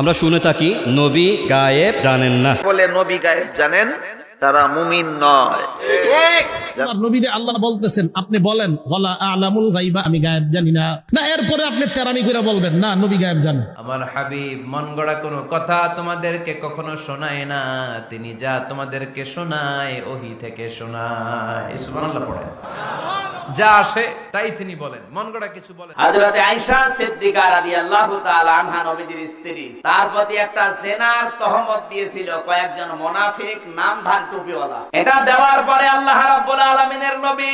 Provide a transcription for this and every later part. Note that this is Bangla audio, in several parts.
আমরা শুনে থাকি নবী গায়েব জানেন না। বলে নবী গায়েব জানেন তারা মুমিন নয়। নবীরে আল্লাহ বলতেছেন আপনি বলেন বলা আলামুল গাইবা আমি গায়েব জানি না। না এরপরে আপনি তেরামি করে বলবেন না নবী গায়েব জানেন আমার হাবিব মন গড়া কোনো কথা তোমাদেরকে কখনো শোনায় না। তিনি যা তোমাদেরকে শোনায় ওহি থেকে শোনায়। সুবহানাল্লাহ পড়ে যা আসে, তাই তিনি বলেন। মন গড়া কিছু বলেন। আয়েশা সিদ্দিকা রাদিয়াল্লাহু তাআলা আনহা নবীর স্ত্রী। তার প্রতি একটা জেনার তহমত দিয়েছিল, কয়েকজন মুনাফিক নামধার টুপিওয়ালা। এটা দেওয়ার পরে আল্লাহ রাব্বুল আলামিনের নবী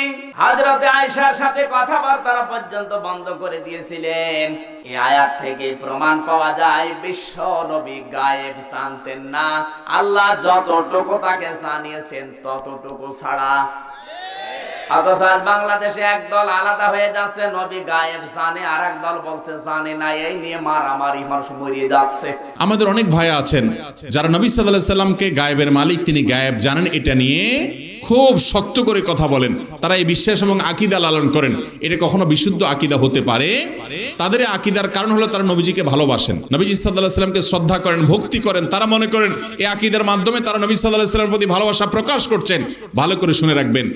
আয়েশার সাথে কথাবার্তা পর্যন্ত বন্ধ করে দিয়েছিলেন। এই আয়াত থেকে প্রমাণ পাওয়া যায়, বিশ্ব নবী গায়েব জানতেন না। আল্লাহ যতটুকু তাকে জানিয়েছেন, ততটুকু ছাড়া বাংলাদেশে একদল আলাদা হয়ে যাচ্ছে, নবী গায়েব, জানে আর দল বলছে, জানে না, এই নিয়ে মারামারি মানুষ মরিয়ে যাচ্ছে। আমাদের অনেক ভাই আছেন, যারা নবী সাল্লাহ সাল্লামকে গায়েবের মালিক, তিনি গায়েব জানেন, এটা নিয়ে খুব শক্ত করে কথা বলেন। তারা এই বিশ্বাস এবং আকিদা লালন করেন। এটা কখনো বিশুদ্ধ আকিদা হতে পারে? তাদের আকিদার কারণ হলো তারা নবীজিকে ভালোবাসেন। নবীজি সাল্লাহ শ্রদ্ধা করেন, ভক্তি করেন, তারা মনে করেন, এই আকিদার মাধ্যমে তারা নবী সাল্লাহ সাল্লামের প্রতি ভালোবাসা প্রকাশ করছেন। ভালো করে শুনে রাখবেন,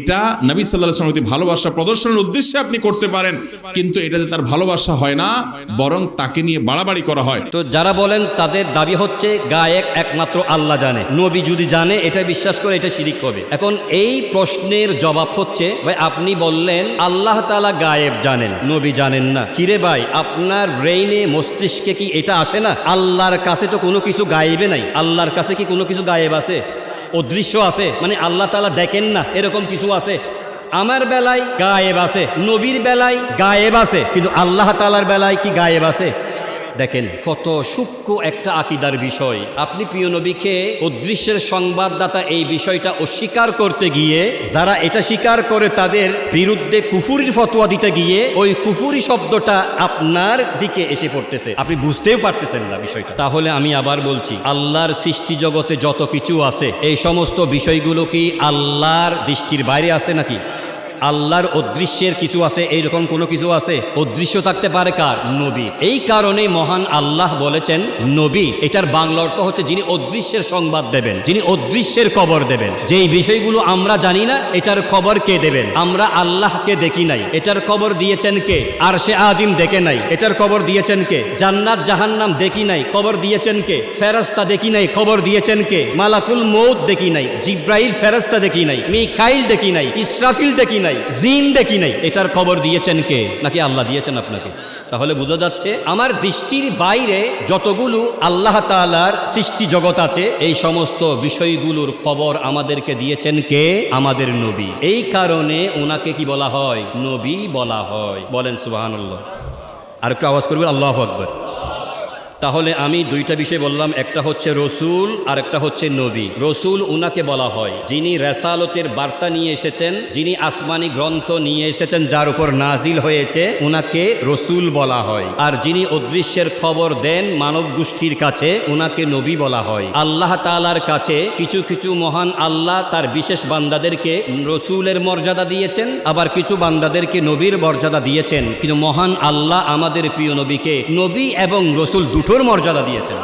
এটা নবী সাল্লাহ প্রতি ভালোবাসা প্রদর্শনের উদ্দেশ্যে আপনি করতে পারেন। কিন্তু এটাতে তার ভালোবাসা হয় না, বরং তাকে নিয়ে বাড়াবাড়ি করা হয়। তো যারা বলেন, তাদের দাবি হচ্ছে গায়েব একমাত্র আল্লাহ জানে। নবী যদি জানে, এটা বিশ্বাস করে এটা শিরিক হবে। এখন এই প্রশ্নের জবাব হচ্ছে, ভাই, আপনি বললেন, আল্লাহ তালা গায়েব জানেন, নবী জানেন না। কিরে ভাই, আপনার ব্রেইনে মস্তিষ্কে কি এটা আসে না? আল্লাহর কাছে তো কোনো কিছু গায়েবে নাই। আল্লাহর কাছে কি কোনো কিছু গায়েব আছে? অদৃশ্য আছে মানে আল্লাহ তালা দেখেন না, এরকম কিছু আছে। আমার বেলায় গায়েব আছে, নবীর বেলায় গায়েব আছে, কিন্তু আল্লাহ তালার বেলায় কি গায়েব আছে? দেখেন, কত সূক্ষ্ম একটা আকিদার বিষয়। আপনি প্রিয় নবীকে অদৃশ্যের সংবাদদাতা এই বিষয়টা অস্বীকার করতে গিয়ে, যারা এটা স্বীকার করে তাদের বিরুদ্ধে কুফুরির ফতোয়া দিতে গিয়ে, ওই কুফুরি শব্দটা আপনার দিকে এসে পড়তেছে। আপনি বুঝতেও পারতেছেন না বিষয়টা। তাহলে আমি আবার বলছি, আল্লাহর সৃষ্টি জগতে যত কিছু আছে, এই সমস্ত বিষয়গুলো কি আল্লাহর দৃষ্টির বাইরে আছে নাকি? আল্লাহর অদৃশ্যের কিছু আছে, এইরকম কোনো কিছু আছে? অদৃশ্য থাকতে পারে কার? নবী এই কারণে মহান আল্লাহ বলেছেন, নবী, এটার বাংলা অর্থ হচ্ছে যিনি অদৃশ্যের সংবাদ দেবেন, যিনি অদৃশ্যের খবর দেবেন। যেই বিষয়গুলো আমরা জানি না, এটার খবর কে দেবেন? আমরা আল্লাহকে দেখি নাই। এটার খবর দিয়েছেন কে? আর সে আজিম দেখে নাই। এটার খবর দিয়েছেন কে? জান্নাত, জাহান্নাম দেখি নাই। খবর দিয়েছেন কে? ফেরাস্তা দেখি নাই। খবর দিয়েছেন কে? মালাকুল মৌত দেখি নাই। জিব্রাইল ফেরাস্তা দেখি নাই। মিকাইল দেখি নাই। ইসরাফিল দেখি নাই। জিন দেখি নাই। এটার খবর দিয়েছেন কে? নাকি আল্লাহ দিয়েছেন আপনাকে? তাহলে বোঝা যাচ্ছে আমার দৃষ্টির বাইরে যতগুলো আল্লাহ তালার সৃষ্টি জগৎ আছে, এই সমস্ত বিষয়গুলোর খবর আমাদেরকে দিয়েছেন কে? আমাদের নবী। এই কারণে ওনাকে কি বলা হয়? নবী বলা হয়। বলেন সুবাহান আর একটু আওয়াজ করবেন, আল্লাহ আকবর। তাহলে আমি দুইটা বিষয় বললাম, একটা হচ্ছে রসুল আর একটা হচ্ছে নবী। রসুল উনাকে বলা হয়, যিনি রেসালতের বার্তা নিয়ে এসেছেন, যিনি আসমানি গ্রন্থ নিয়ে এসেছেন, যার উপর নাজিল হয়েছে, উনাকে রসুল বলা হয়। আর যিনি অদৃশ্যের খবর দেন মানব গোষ্ঠীর কাছে, উনাকে নবী বলা হয়। আল্লাহ তালার কাছে কিছু কিছু মহান আল্লাহ তার বিশেষ বান্দাদেরকে রসুলের মর্যাদা দিয়েছেন, আবার কিছু বান্দাদেরকে নবীর মর্যাদা দিয়েছেন। কিন্তু মহান আল্লাহ আমাদের প্রিয় নবীকে নবী এবং রসুল দুটোর মর্যাদা দিয়েছেন।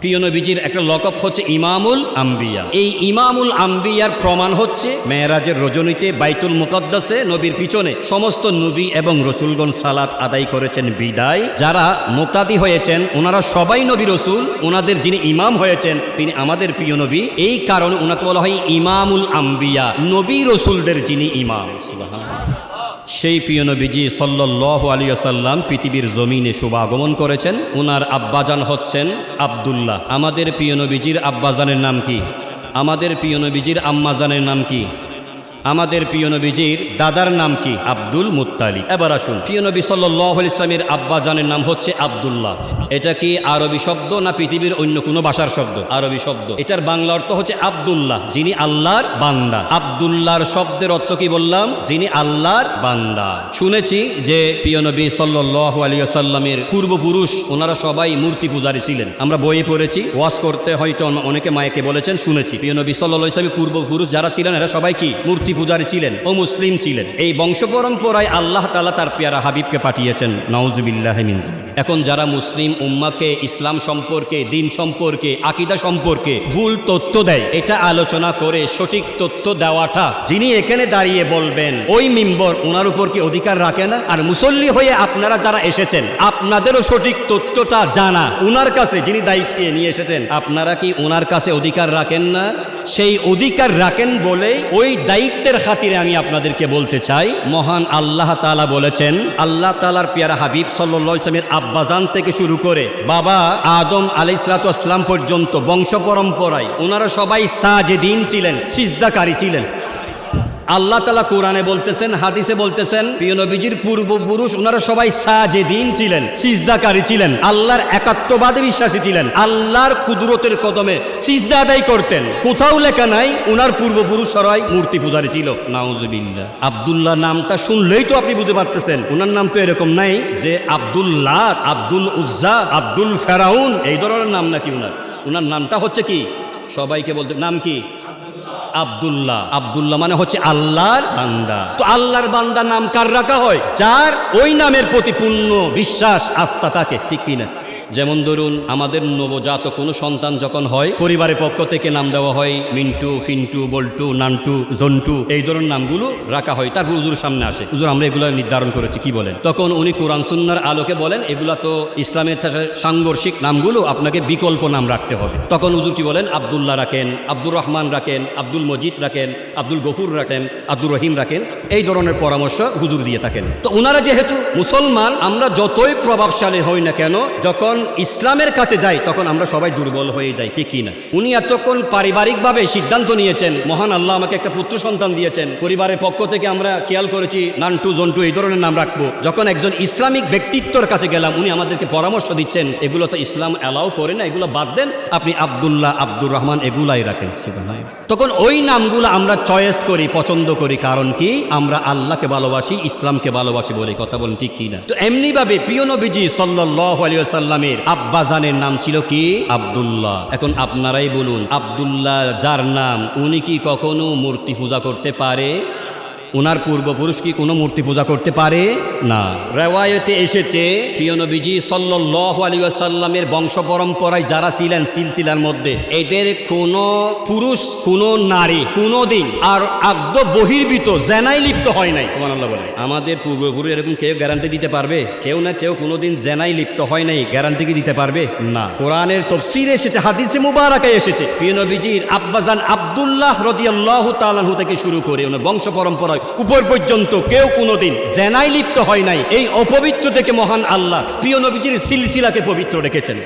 প্রিয় নবীজির একটা লকপ হচ্ছে ইমামুল আম্বিয়া। এই ইমামুল আম্বিয়ার প্রমাণ হচ্ছে মেয়েরাজের রজনীতে বাইতুল মুকদ্দাসে নবীর পিছনে সমস্ত নবী এবং রসুলগণ সালাত আদায় করেছেন বিদায়। যারা মোতাদি হয়েছেন, ওনারা সবাই নবী রসুল, ওনাদের যিনি ইমাম হয়েছেন, তিনি আমাদের প্রিয় নবী। এই কারণে ওনাকে বলা হয় ইমামুল আম্বিয়া, নবী রসুলদের যিনি ইমাম। সেই প্রিয় নবীজি আলী আসাল্লাম পৃথিবীর জমিনে শুভাগমন করেছেন। ওনার আব্বাজান হচ্ছেন আবদুল্লাহ। আমাদের প্রিয় নবীজির আব্বাজানের নাম কি? আমাদের প্রিয় নবীজির আম্মাজানের নাম কি? আমাদের প্রিয় নবীজির দাদার নাম কি? Abdul Muttalib. এবার আসুন। প্রিয় নবী সাল্লাহ ইসলামের আব্বাজানের নাম হচ্ছে আবদুল্লাহ। এটা কি আরবি শব্দ না পৃথিবীর অন্য কোনো ভাষার শব্দ? আরবি শব্দ। এটার বাংলা অর্থ হচ্ছে আব্দুল্লাহ, যিনি আল্লাহর বান্দা। আব্দুল্লাহর শব্দের অর্থ কি বললাম? যিনি আল্লাহর বান্দা। শুনেছি যে প্রিয় নবী সাল্লাহ আলিয়াল্লামের পূর্বপুরুষ, ওনারা সবাই মূর্তি পূজারী ছিলেন। আমরা বইয়ে পড়েছি, ওয়াজ করতে হয়তো অনেকে মায়েকে বলেছেন, শুনেছি। প্রিয় নবী সাল্লাহ ইসলামের পূর্বপুরুষ যারা ছিলেন, এরা সবাই কি? মূর্তি মূর্তি পূজারী ছিলেন ও মুসলিম ছিলেন। এই বংশ পরম্পরায় আল্লাহ তালা তার পেয়ারা হাবিবকে পাঠিয়েছেন। নওজুবিল্লাহ মিনজা এখন যারা মুসলিম উম্মাকে, ইসলাম সম্পর্কে, দিন সম্পর্কে, আকিদা সম্পর্কে ভুল তথ্য দেয়, এটা আলোচনা করে সঠিক তথ্য দেওয়াটা যিনি এখানে দাঁড়িয়ে বলবেন, ওই মিম্বর ওনার উপর কি অধিকার রাখে না? আর মুসল্লি হয়ে আপনারা যারা এসেছেন, আপনাদেরও সঠিক তথ্যটা জানা। উনার কাছে যিনি দায়িত্বে নিয়ে এসেছেন, আপনারা কি ওনার কাছে অধিকার রাখেন না? সেই অধিকার রাখেন বলেই ওই দায়িত্বের খাতিরে আমি আপনাদেরকে বলতে চাই। মহান আল্লাহ তালা বলেছেন, আল্লাহ তালার পেয়ারা হাবিব সাল্লামের আব্বাজান থেকে শুরু করে বাবা আদম আলি ইসলাতাম পর্যন্ত বংশ পরম্পরায় ওনারা সবাই সাজেদিন ছিলেন, সিজদাকারী ছিলেন। আল্লাহ তালা কোরআনে বলতেছেন, হাদিসে বলতেছেন, প্রিয় নবীজির পূর্বপুরুষ ওনারা সবাই সাজেদিন ছিলেন, সিজদাকারী ছিলেন, আল্লাহর একাত্মবাদে বিশ্বাসী ছিলেন, আল্লাহর কুদরতের কদমে সিজদা আদায় করতেন। কোথাও লেখা নাই ওনার পূর্বপুরুষ সরাই মূর্তি পূজারী ছিল। নাউজুবিল্লাহ। আব্দুল্লাহ নামটা শুনলেই তো আপনি বুঝতে পারতেছেন। ওনার নাম তো এরকম নাই যে আব্দুল্লাহ, আব্দুল উজ্জা, আব্দুল ফেরাউন, এই ধরনের নাম নাকি ওনার ওনার নামটা হচ্ছে কি? সবাইকে বলতে নাম কি? আব্দুল্লাহ। আবদুল্লাহ মানে হচ্ছে আল্লাহর বান্দা। তো আল্লাহর বান্দা নাম কার রাখা হয়? যার ওই নামের প্রতি পূর্ণ বিশ্বাস, আস্থা থাকে, ঠিক কিনা? যেমন ধরুন, আমাদের নবজাত কোনো সন্তান যখন হয়, পরিবারের পক্ষ থেকে নাম দেওয়া হয় মিন্টু, ফিন্টু, বল্টু, নান্টু, জন্টু, এই ধরনের নামগুলো রাখা হয়, তারপর হুজুর সামনে আসে। উজুর আমরা এগুলো নির্ধারণ করেছি, কি বলেন? তখন উনি কোরআন সুন্নার আলোকে বলেন, এগুলা তো ইসলামের সাংঘর্ষিক নামগুলো, আপনাকে বিকল্প নাম রাখতে হবে। তখন হুজুর কি বলেন? আবদুল্লাহ রাখেন, আব্দুর রহমান রাখেন, আব্দুল মজিদ রাখেন, আব্দুল গফুর রাখেন, আব্দুর রহিম রাখেন, এই ধরনের পরামর্শ হুজুর দিয়ে থাকেন। তো ওনারা যেহেতু মুসলমান, আমরা যতই প্রভাবশালী হই না কেন, যখন ইসলামের কাছে যাই, তখন আমরা সবাই দুর্বল হয়ে যাই, ঠিক কি না উনি এতক্ষণ পারিবারিকভাবে সিদ্ধান্ত নিয়েছেন, মহান আল্লাহ আমাকে একটা পুত্র সন্তান দিয়েছেন। পরিবারের পক্ষ থেকে আমরা খেয়াল করেছি, নান্টু, জন্টু, এই ধরনের নাম রাখব। যখন একজন ইসলামিক ব্যক্তিত্বর কাছে গেলাম, উনি আমাদেরকে পরামর্শ দিচ্ছেন, এগুলো তো ইসলাম অ্যালাউ করে না, এগুলো বাদ দেন, আপনি আব্দুল্লাহ, আব্দুর রহমান, এগুলাই রাখেন। সুবহানাল্লাহ। তখন ওই নামগুলো আমরা চয়েস করি, পছন্দ করি, কারণ কি? আমরা আল্লাহকে ভালোবাসি, ইসলামকে ভালোবাসি বলে, কথা বলেন ঠিক কি না তো এমনি ভাবে প্রিয় নবীজি সাল্লাল্লাহু আলাইহি সাল্লামের আব্বাজানের নাম ছিল কি? আবদুল্লাহ। এখন আপনারাই বলুন, আবদুল্লাহ যার নাম, উনি কি কখনো মূর্তি পূজা করতে পারে? ওনার পূর্বপুরুষ কি কোনো মূর্তি পূজা করতে পারে? না। রেওয়ায়তে এসেছে, প্রিয় নবীজি সাল্লাল্লাহু আলাইহি বংশ পরম্পরায় যারা ছিলেন সিলসিলার মধ্যে, এদের কোনো পুরুষ, কোনো নারী, কোনো দিন আর আদ্য বহির্ভূত জেনাই লিপ্ত হয় নাই। সুবহানাল্লাহ বলে আমাদের পূর্বপুরুষ এরকম কেউ গ্যারান্টি দিতে পারবে? কেউ না কেউ কোনোদিন জেনাই লিপ্ত হয় নাই, গ্যারান্টি কি দিতে পারবে? না। কোরআনের তফসির এসেছে, হাদিসে মুবারাকে এসেছে, প্রিয় নবীজির আব্বাজান আব্দুল্লাহ রদিয়াল্লাহু তাআলাহু থেকে শুরু করে ওনার বংশ পরম্পরায় উপর পর্যন্ত কেউ কোনোদিন জেনাই লিপ্ত হয় নাই। এই অপবিত্র থেকে মহান আল্লাহ প্রিয় নবীজির সিলসিলাকে পবিত্র রেখেছেন।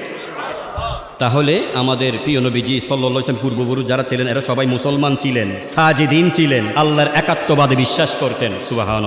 তাহলে আমাদের প্রিয় নবীজি সাল্লাম পূর্বপুরুষ যারা ছিলেন, এরা সবাই মুসলমান ছিলেন, সাজিদিন ছিলেন, আল্লাহর একাত্মবাদে বিশ্বাস করতেন। সুবাহান